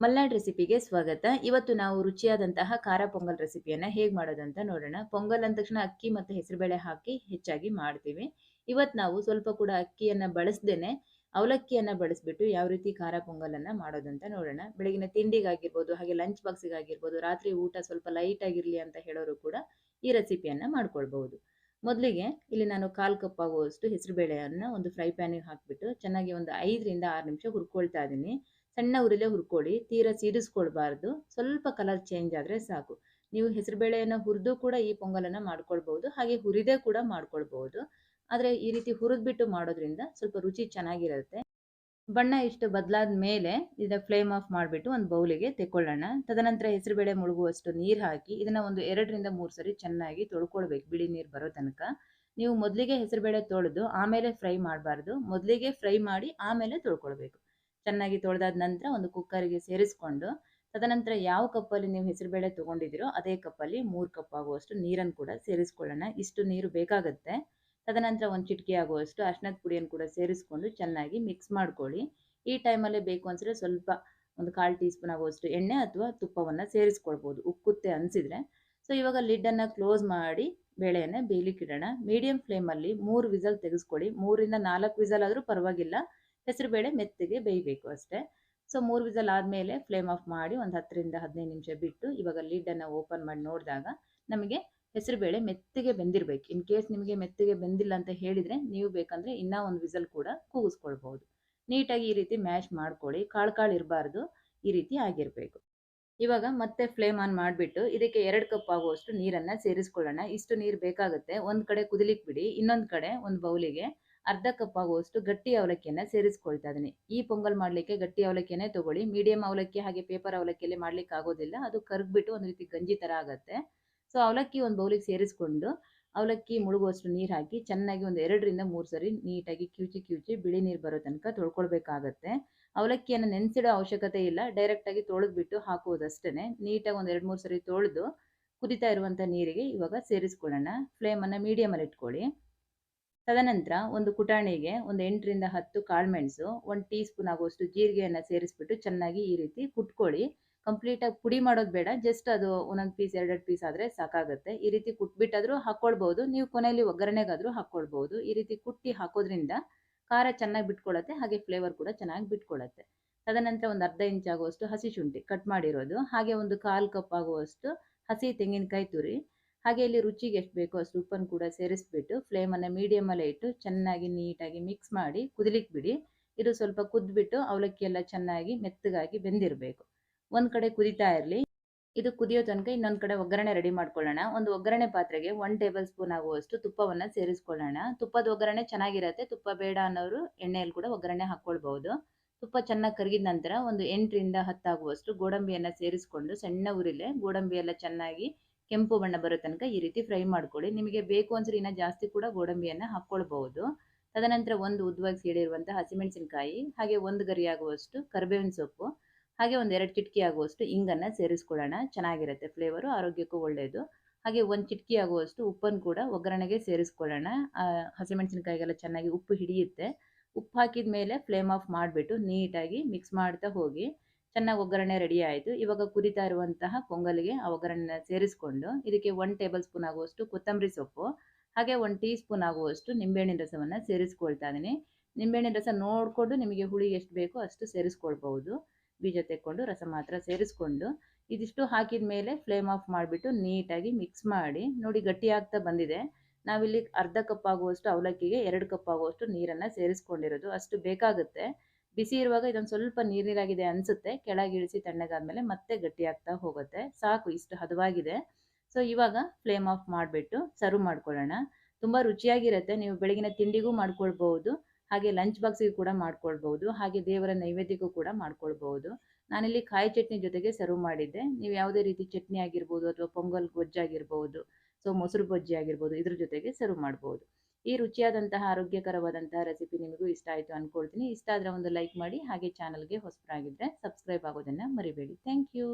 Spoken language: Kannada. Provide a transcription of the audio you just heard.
ಮಲ್ನಾಡ್ ರೆಸಿಪಿಗೆ ಸ್ವಾಗತ. ಇವತ್ತು ನಾವು ರುಚಿಯಾದಂತಹ ಖಾರ ಪೊಂಗಲ್ ರೆಸಿಪಿಯನ್ನ ಹೇಗೆ ಮಾಡೋದಂತ ನೋಡೋಣ. ಪೊಂಗಲ್ ಅಂದ ತಕ್ಷಣ ಅಕ್ಕಿ ಮತ್ತು ಹೆಸರುಬೇಳೆ ಹಾಕಿ ಹೆಚ್ಚಾಗಿ ಮಾಡ್ತೀವಿ. ಇವತ್ತು ನಾವು ಸ್ವಲ್ಪ ಕೂಡ ಅಕ್ಕಿಯನ್ನ ಬಳಸ್ದೇನೆ ಅವಲಕ್ಕಿಯನ್ನ ಬಳಸ್ಬಿಟ್ಟು ಯಾವ ರೀತಿ ಖಾರ ಪೊಂಗಲ್ ಮಾಡೋದು ಅಂತ ನೋಡೋಣ. ಬೆಳಗಿನ ತಿಂಡಿಗಾಗಿರ್ಬೋದು, ಹಾಗೆ ಲಂಚ್ ಬಾಕ್ಸಿಗಾಗಿರ್ಬೋದು ರಾತ್ರಿ ಊಟ ಸ್ವಲ್ಪ ಲೈಟ್ ಆಗಿರ್ಲಿ ಅಂತ ಹೇಳೋರು ಕೂಡ ಈ ರೆಸಿಪಿಯನ್ನ ಮಾಡ್ಕೊಳ್ಬಹುದು. ಮೊದಲಿಗೆ ಇಲ್ಲಿ ನಾನು ಕಾಲು ಕಪ್ ಆಗುವಷ್ಟು ಹೆಸರುಬೇಳೆಯನ್ನು ಒಂದು ಫ್ರೈ ಪ್ಯಾನಿಗೆ ಹಾಕಿಬಿಟ್ಟು ಚೆನ್ನಾಗಿ ಒಂದು ಐದರಿಂದ ಆರು ನಿಮಿಷ ಹುರ್ಕೊಳ್ತಾ ಇದ್ದೀನಿ. ಸಣ್ಣ ಉರಿಲೇ ಹುರ್ಕೊಳ್ಳಿ, ತೀರಾ ಸೀರಿಸ್ಕೊಳ್ಬಾರ್ದು. ಸ್ವಲ್ಪ ಕಲರ್ ಚೇಂಜ್ ಆದರೆ ಸಾಕು. ನೀವು ಹೆಸರುಬೇಳೆಯನ್ನು ಹುರಿದು ಕೂಡ ಈ ಪೊಂಗಲನ್ನು ಮಾಡ್ಕೊಳ್ಬಹುದು. ಹಾಗೆ ಹುರಿದೇ ಕೂಡ ಮಾಡ್ಕೊಳ್ಬಹುದು. ಆದರೆ ಈ ರೀತಿ ಹುರಿದ್ಬಿಟ್ಟು ಮಾಡೋದ್ರಿಂದ ಸ್ವಲ್ಪ ರುಚಿ ಚೆನ್ನಾಗಿರುತ್ತೆ. ಬಣ್ಣ ಇಷ್ಟು ಬದಲಾದ ಮೇಲೆ ಇದನ್ನ ಫ್ಲೇಮ್ ಆಫ್ ಮಾಡಿಬಿಟ್ಟು ಒಂದು ಬೌಲಿಗೆ ತೆಕ್ಕೊಳ್ಳೋಣ. ತದನಂತರ ಹೆಸರುಬೇಳೆ ಮುಳುಗುವಷ್ಟು ನೀರು ಹಾಕಿ ಇದನ್ನ ಒಂದು ಎರಡರಿಂದ ಮೂರು ಸರಿ ಚೆನ್ನಾಗಿ ತೊಳ್ಕೊಳ್ಬೇಕು. ಬಿಳಿ ನೀರು ಬರೋ ತನಕ. ನೀವು ಮೊದಲಿಗೆ ಹೆಸರುಬೇಳೆ ತೊಳೆದು ಆಮೇಲೆ ಫ್ರೈ ಮಾಡಬಾರ್ದು. ಮೊದಲಿಗೆ ಫ್ರೈ ಮಾಡಿ ಆಮೇಲೆ ತೊಳ್ಕೊಳ್ಬೇಕು. ಚೆನ್ನಾಗಿ ತೊಳೆದಾದ ನಂತರ ಒಂದು ಕುಕ್ಕರ್ಗೆ ಸೇರಿಸ್ಕೊಂಡು, ತದನಂತರ ಯಾವ ಕಪ್ಪಲ್ಲಿ ನೀವು ಹೆಸರುಬೇಳೆ ತೊಗೊಂಡಿದ್ದೀರೋ ಅದೇ ಕಪ್ಪಲ್ಲಿ ಮೂರು ಕಪ್ ಆಗುವಷ್ಟು ನೀರನ್ನು ಕೂಡ ಸೇರಿಸ್ಕೊಳ್ಳೋಣ. ಇಷ್ಟು ನೀರು ಬೇಕಾಗುತ್ತೆ. ತದನಂತರ ಒಂದು ಚಿಟಿಕೆ ಆಗುವಷ್ಟು ಅರ್ಶನದ ಪುಡಿಯನ್ನು ಕೂಡ ಸೇರಿಸ್ಕೊಂಡು ಚೆನ್ನಾಗಿ ಮಿಕ್ಸ್ ಮಾಡ್ಕೊಳ್ಳಿ. ಈ ಟೈಮಲ್ಲೇ ಬೇಕು ಅನ್ಸಿದ್ರೆ ಸ್ವಲ್ಪ ಒಂದು ಕಾಲು ಟೀ ಸ್ಪೂನ್ ಆಗುವಷ್ಟು ಎಣ್ಣೆ ಅಥವಾ ತುಪ್ಪವನ್ನು ಸೇರಿಸ್ಕೊಳ್ಬೋದು. ಉಕ್ಕುತ್ತೆ ಅನಿಸಿದ್ರೆ. ಸೊ, ಇವಾಗ ಲಿಡ್ಡನ್ನು ಕ್ಲೋಸ್ ಮಾಡಿ ಬೇಳೆಯನ್ನು ಬೇಯಲಿಕ್ಕಿಡೋಣ. ಮೀಡಿಯಂ ಫ್ಲೇಮಲ್ಲಿ ಮೂರು ವಿಸಲ್ ತೆಗೆಸ್ಕೊಳ್ಳಿ. ಮೂರಿಂದ ನಾಲ್ಕು ವಿಸಲ್ ಆದರೂ ಪರವಾಗಿಲ್ಲ. ಹೆಸರುಬೇಳೆ ಮೆತ್ತಗೆ ಬೇಯಬೇಕು ಅಷ್ಟೇ. ಸೊ ಮೂರು ವಿಸಲ್ ಆದಮೇಲೆ ಫ್ಲೇಮ್ ಆಫ್ ಮಾಡಿ ಒಂದು ಹತ್ತರಿಂದ ಹದಿನೈದು ನಿಮಿಷ ಬಿಟ್ಟು ಇವಾಗ ಲೀಡನ್ನು ಓಪನ್ ಮಾಡಿ ನೋಡಿದಾಗ ನಮಗೆ ಹೆಸರುಬೇಳೆ ಮೆತ್ತಗೆ ಬೆಂದಿರಬೇಕು. ಇನ್ ಕೇಸ್ ನಿಮಗೆ ಮೆತ್ತಿಗೆ ಬೆಂದಿಲ್ಲ ಅಂತ ಹೇಳಿದರೆ ನೀವು ಬೇಕಂದರೆ ಇನ್ನೂ ಒಂದು ವಿಸಲ್ ಕೂಡ ಕೂಗಿಸ್ಕೊಳ್ಬಹುದು. ನೀಟಾಗಿ ಈ ರೀತಿ ಮ್ಯಾಶ್ ಮಾಡ್ಕೊಳ್ಳಿ. ಕಾಳು ಕಾಳು ಇರಬಾರ್ದು. ಈ ರೀತಿ ಆಗಿರಬೇಕು. ಇವಾಗ ಮತ್ತೆ ಫ್ಲೇಮ್ ಆನ್ ಮಾಡಿಬಿಟ್ಟು ಇದಕ್ಕೆ ಎರಡು ಕಪ್ ಆಗುವಷ್ಟು ನೀರನ್ನು ಸೇರಿಸ್ಕೊಳ್ಳೋಣ. ಇಷ್ಟು ನೀರು ಬೇಕಾಗುತ್ತೆ. ಒಂದು ಕಡೆ ಕುದಿಲಿಕ್ಕೆ ಬಿಡಿ. ಇನ್ನೊಂದು ಕಡೆ ಒಂದು ಬೌಲಿಗೆ ಅರ್ಧ ಕಪ್ ಆಗುವಷ್ಟು ಗಟ್ಟಿ ಅವಲಕ್ಕಿಯನ್ನ ಸೇರಿಸ್ಕೊಳ್ತಾ ಇದ್ದೀನಿ. ಈ ಪೊಂಗಲ್ ಮಾಡ್ಲಿಕ್ಕೆ ಗಟ್ಟಿ ಅವಲಕ್ಕಿಯನ್ನೇ ತಗೊಳ್ಳಿ. ಮೀಡಿಯಂ ಅವಲಕ್ಕಿ ಹಾಗೆ ಪೇಪರ್ ಅವಲಕ್ಕಿಯಲ್ಲಿ ಮಾಡ್ಲಿಕ್ಕೆ ಆಗೋದಿಲ್ಲ. ಅದು ಕರ್ಗ್ಬಿಟ್ಟು ಒಂದು ರೀತಿ ಗಂಜಿ ತರ ಆಗುತ್ತೆ. ಸೊ ಅವಲಕ್ಕಿ ಒಂದು ಬೌಲಿಗೆ ಸೇರಿಸ್ಕೊಂಡು ಅವಲಕ್ಕಿ ಮುಳುಗುವಷ್ಟು ನೀರು ಹಾಕಿ ಚೆನ್ನಾಗಿ ಒಂದು ಎರಡರಿಂದ ಮೂರು ಸರಿ ನೀಟಾಗಿ ಕಿವುಚಿ ಕಿವುಚಿ ಬಿಳಿ ನೀರು ಬರೋ ತನಕ ತೊಳ್ಕೊಳ್ಬೇಕಾಗತ್ತೆ. ಅವಲಕ್ಕಿಯನ್ನು ನೆನೆಸಿಡೋ ಅವಶ್ಯಕತೆ ಇಲ್ಲ. ಡೈರೆಕ್ಟಾಗಿ ತೊಳೆದ್ಬಿಟ್ಟು ಹಾಕುವುದಷ್ಟೇ ನೀಟಾಗಿ ಒಂದು ಎರಡು ಮೂರು ಸರಿ ತೊಳೆದು ಕುದಿತಾ ಇರುವಂಥ ನೀರಿಗೆ ಇವಾಗ ಸೇರಿಸ್ಕೊಳ್ಳೋಣ. ಫ್ಲೇಮನ್ನು ಮೀಡಿಯಮಲ್ಲಿ ಇಟ್ಕೊಳ್ಳಿ. ತದನಂತರ ಒಂದು ಕುಟಾಣಿಗೆ ಒಂದು ಎಂಟರಿಂದ ಹತ್ತು ಕಾಳುಮೆಣಸು ಒಂದು ಟೀ ಸ್ಪೂನ್ ಆಗುವಷ್ಟು ಜೀರಿಗೆಯನ್ನು ಸೇರಿಸ್ಬಿಟ್ಟು ಚೆನ್ನಾಗಿ ಈ ರೀತಿ ಕುಟ್ಕೊಳ್ಳಿ. ಕಂಪ್ಲೀಟಾಗಿ ಪುಡಿ ಮಾಡೋದು ಬೇಡ ಜಸ್ಟ್ ಅದು ಒಂದೊಂದು ಪೀಸ್ ಎರಡೆರಡು ಪೀಸ್ ಆದರೆ ಸಾಕಾಗುತ್ತೆ. ಈ ರೀತಿ ಕುಟ್ಬಿಟ್ಟಾದರೂ ಹಾಕ್ಕೊಳ್ಬೋದು ನೀವು ಕೊನೆಯಲ್ಲಿ ಒಗ್ಗರಣೆಗಾದರೂ ಹಾಕ್ಕೊಳ್ಬೋದು ಈ ರೀತಿ ಕುಟ್ಟಿ ಹಾಕೋದ್ರಿಂದ ಖಾರ ಚೆನ್ನಾಗಿ ಬಿಟ್ಕೊಳ್ಳುತ್ತೆ ಹಾಗೆ ಫ್ಲೇವರ್ ಕೂಡ ಚೆನ್ನಾಗಿ ಬಿಟ್ಕೊಳ್ಳುತ್ತೆ ತದನಂತರ ಒಂದು ಅರ್ಧ ಇಂಚ್ ಆಗುವಷ್ಟು ಹಸಿ ಶುಂಠಿ ಕಟ್ ಮಾಡಿರೋದು, ಹಾಗೆ ಒಂದು ಕಾಲು ಕಪ್ ಆಗುವಷ್ಟು ಹಸಿ ತೆಂಗಿನಕಾಯಿ ತುರಿ ಹಾಗೆ ಇಲ್ಲಿ ರುಚಿಗೆ ಎಷ್ಟು ಬೇಕೋ ಅಷ್ಟು ಉಪ್ಪನ್ನು ಕೂಡ ಸೇರಿಸ್ಬಿಟ್ಟು ಫ್ಲೇಮನ್ನು ಮೀಡಿಯಮಲ್ಲೇ ಇಟ್ಟು ಚೆನ್ನಾಗಿ ನೀಟಾಗಿ ಮಿಕ್ಸ್ ಮಾಡಿ ಕುದಲಿಕ್ಕೆ ಬಿಡಿ. ಇದು ಸ್ವಲ್ಪ ಕುದ್ಬಿಟ್ಟು ಅವಲಕ್ಕಿ ಎಲ್ಲ ಚೆನ್ನಾಗಿ ಮೆತ್ತಗಾಗಿ ಬೆಂದಿರಬೇಕು. ಒಂದು ಕಡೆ ಕುದಿತಾ ಇರಲಿ. ಇದು ಕುದಿಯೋ ತನಕ ಇನ್ನೊಂದು ಕಡೆ ಒಗ್ಗರಣೆ ರೆಡಿ ಮಾಡ್ಕೊಳ್ಳೋಣ. ಒಂದು ಒಗ್ಗರಣೆ ಪಾತ್ರೆಗೆ ಒನ್ ಟೇಬಲ್ ಸ್ಪೂನ್ ಆಗುವಷ್ಟು ತುಪ್ಪವನ್ನು ಸೇರಿಸ್ಕೊಳ್ಳೋಣ. ತುಪ್ಪದ ಒಗ್ಗರಣೆ ಚೆನ್ನಾಗಿರುತ್ತೆ. ತುಪ್ಪ ಬೇಡ ಅನ್ನೋರು ಎಣ್ಣೆಯಲ್ಲಿ ಕೂಡ ಒಗ್ಗರಣೆ ಹಾಕ್ಕೊಳ್ಬಹುದು. ತುಪ್ಪ ಚೆನ್ನಾಗಿ ಕರಗಿದ ನಂತರ ಒಂದು ಎಂಟರಿಂದ ಹತ್ತಾಗುವಷ್ಟು ಗೋಡಂಬಿಯನ್ನು ಸೇರಿಸ್ಕೊಂಡು ಸಣ್ಣ ಉರಿಲೆ ಗೋಡಂಬಿ ಎಲ್ಲ ಚೆನ್ನಾಗಿ ಕೆಂಪು ಬಣ್ಣ ಬರೋ ತನಕ ಈ ರೀತಿ ಫ್ರೈ ಮಾಡ್ಕೊಳ್ಳಿ. ನಿಮಗೆ ಬೇಕು ಅನ್ಸರಿ ಇನ್ನೂ ಜಾಸ್ತಿ ಕೂಡ ಗೋಡಂಬಿಯನ್ನು ಹಾಕ್ಕೊಳ್ಬಹುದು. ತದನಂತರ ಒಂದು ಉದ್ದವಾಗಿ ಸೀಳಿರುವಂಥ ಹಸಿಮೆಣಸಿನಕಾಯಿ, ಹಾಗೆ ಒಂದು ಗರಿ ಆಗುವಷ್ಟು ಕರಿಬೇವಿನ ಸೊಪ್ಪು, ಹಾಗೆ ಒಂದು ಎರಡು ಚಿಟಕಿ ಆಗುವಷ್ಟು ಇಂಗನ್ನು ಸೇರಿಸ್ಕೊಳ್ಳೋಣ. ಚೆನ್ನಾಗಿರುತ್ತೆ ಫ್ಲೇವರು ಆರೋಗ್ಯಕ್ಕೂ ಒಳ್ಳೆಯದು ಹಾಗೆ ಒಂದು ಚಿಟಕಿ ಆಗುವಷ್ಟು ಉಪ್ಪನ್ನು ಕೂಡ ಒಗ್ಗರಣೆಗೆ ಸೇರಿಸ್ಕೊಳ್ಳೋಣ. ಹಸಿಮೆಣಸಿನಕಾಯಿಗೆಲ್ಲ ಚೆನ್ನಾಗಿ ಉಪ್ಪು ಹಿಡಿಯುತ್ತೆ. ಉಪ್ಪು ಹಾಕಿದ ಮೇಲೆ ಫ್ಲೇಮ್ ಆಫ್ ಮಾಡಿಬಿಟ್ಟು ನೀಟಾಗಿ ಮಿಕ್ಸ್ ಮಾಡ್ತಾ ಹೋಗಿ. ಚೆನ್ನಾಗಿ ಒಗ್ಗರಣೆ ರೆಡಿ ಆಯಿತು. ಇವಾಗ ಕುದಿತಾ ಇರುವಂತಹ ಪೊಂಗಲ್ಗೆ ಆ ಒಗ್ಗರಣೆನ ಸೇರಿಸ್ಕೊಂಡು ಇದಕ್ಕೆ ಒನ್ ಟೇಬಲ್ ಸ್ಪೂನ್ ಆಗುವಷ್ಟು ಕೊತ್ತಂಬರಿ ಸೊಪ್ಪು, ಹಾಗೆ ಒಂದು ಟೀ ಸ್ಪೂನ್ ಆಗುವಷ್ಟು ನಿಂಬೆಹಣ್ಣಿನ ರಸವನ್ನು ಸೇರಿಸ್ಕೊಳ್ತಾ ಇದ್ದೀನಿ. ನಿಂಬೆಹಣ್ಣಿನ ರಸ ನೋಡಿಕೊಂಡು ನಿಮಗೆ ಹುಳಿ ಎಷ್ಟು ಬೇಕೋ ಅಷ್ಟು ಸೇರಿಸ್ಕೊಳ್ಬಹುದು. ಬೀಜ ತೆಕ್ಕೊಂಡು ರಸ ಮಾತ್ರ ಸೇರಿಸ್ಕೊಂಡು ಇದಿಷ್ಟು ಹಾಕಿದ ಮೇಲೆ ಫ್ಲೇಮ್ ಆಫ್ ಮಾಡಿಬಿಟ್ಟು ನೀಟಾಗಿ ಮಿಕ್ಸ್ ಮಾಡಿ, ನೋಡಿ ಗಟ್ಟಿ ಆಗ್ತಾ ಬಂದಿದೆ. ನಾವಿಲ್ಲಿ ಅರ್ಧ ಕಪ್ ಆಗುವಷ್ಟು ಅವಲಕ್ಕಿಗೆ ಎರಡು ಕಪ್ ಆಗುವಷ್ಟು ನೀರನ್ನು ಸೇರಿಸ್ಕೊಂಡಿರೋದು ಅಷ್ಟು ಬೇಕಾಗುತ್ತೆ. ಬಿಸಿ ಇರುವಾಗ ಇದೊಂದು ಸ್ವಲ್ಪ ನೀರಿರಾಗಿದೆ ಅನಿಸುತ್ತೆ. ಕೆಳಗೆ ಇಳಿಸಿ ತಣ್ಣಗಾದ್ಮೇಲೆ ಮತ್ತೆ ಗಟ್ಟಿ ಆಗ್ತಾ ಹೋಗುತ್ತೆ. ಸಾಕು, ಇಷ್ಟು ಹದವಾಗಿದೆ. ಸೊ ಇವಾಗ ಫ್ಲೇಮ್ ಆಫ್ ಮಾಡಿಬಿಟ್ಟು ಸರ್ವ್ ಮಾಡ್ಕೊಳ್ಳೋಣ. ತುಂಬ ರುಚಿಯಾಗಿರುತ್ತೆ. ನೀವು ಬೆಳಗಿನ ತಿಂಡಿಗೂ ಮಾಡ್ಕೊಳ್ಬಹುದು. ಹಾಗೆ ಲಂಚ್ ಬಾಕ್ಸಿಗೆ ಕೂಡ ಮಾಡ್ಕೊಳ್ಬಹುದು. ಹಾಗೆ ದೇವರ ನೈವೇದ್ಯಕ್ಕೂ ಕೂಡ ಮಾಡ್ಕೊಳ್ಬಹುದು. ನಾನಿಲ್ಲಿ ಕಾಯಿ ಚಟ್ನಿ ಜೊತೆಗೆ ಸರ್ವ್ ಮಾಡಿದ್ದೆ. ನೀವು ಯಾವುದೇ ರೀತಿ ಚಟ್ನಿ ಆಗಿರ್ಬೋದು ಅಥವಾ ಪೊಂಗಲ್ ಗೊಜ್ಜಾಗಿರ್ಬೋದು, ಸೊ, ಮೊಸರು ಬಜ್ಜಿ ಆಗಿರ್ಬೋದು ಇದ್ರ ಜೊತೆಗೆ ಸರ್ವ್ ಮಾಡ್ಬೋದು. ಈ ರುಚಿಯಾದಂತಹ ಆರೋಗ್ಯಕರವಾದಂತಹ ರೆಸಿಪಿ ನಿಮಗೂ ಇಷ್ಟ ಆಯಿತು ಅಂದ್ಕೊಳ್ತೀನಿ ಇಷ್ಟ ಆದರೆ ಒಂದು ಲೈಕ್ ಮಾಡಿ ಹಾಗೆ ಚಾನಲ್ಗೆ ಹೊಸಬರಾಗಿದ್ದರೆ ಸಬ್ಸ್ಕ್ರೈಬ್ ಆಗೋದನ್ನು ಮರಿಬೇಡಿ. Thank you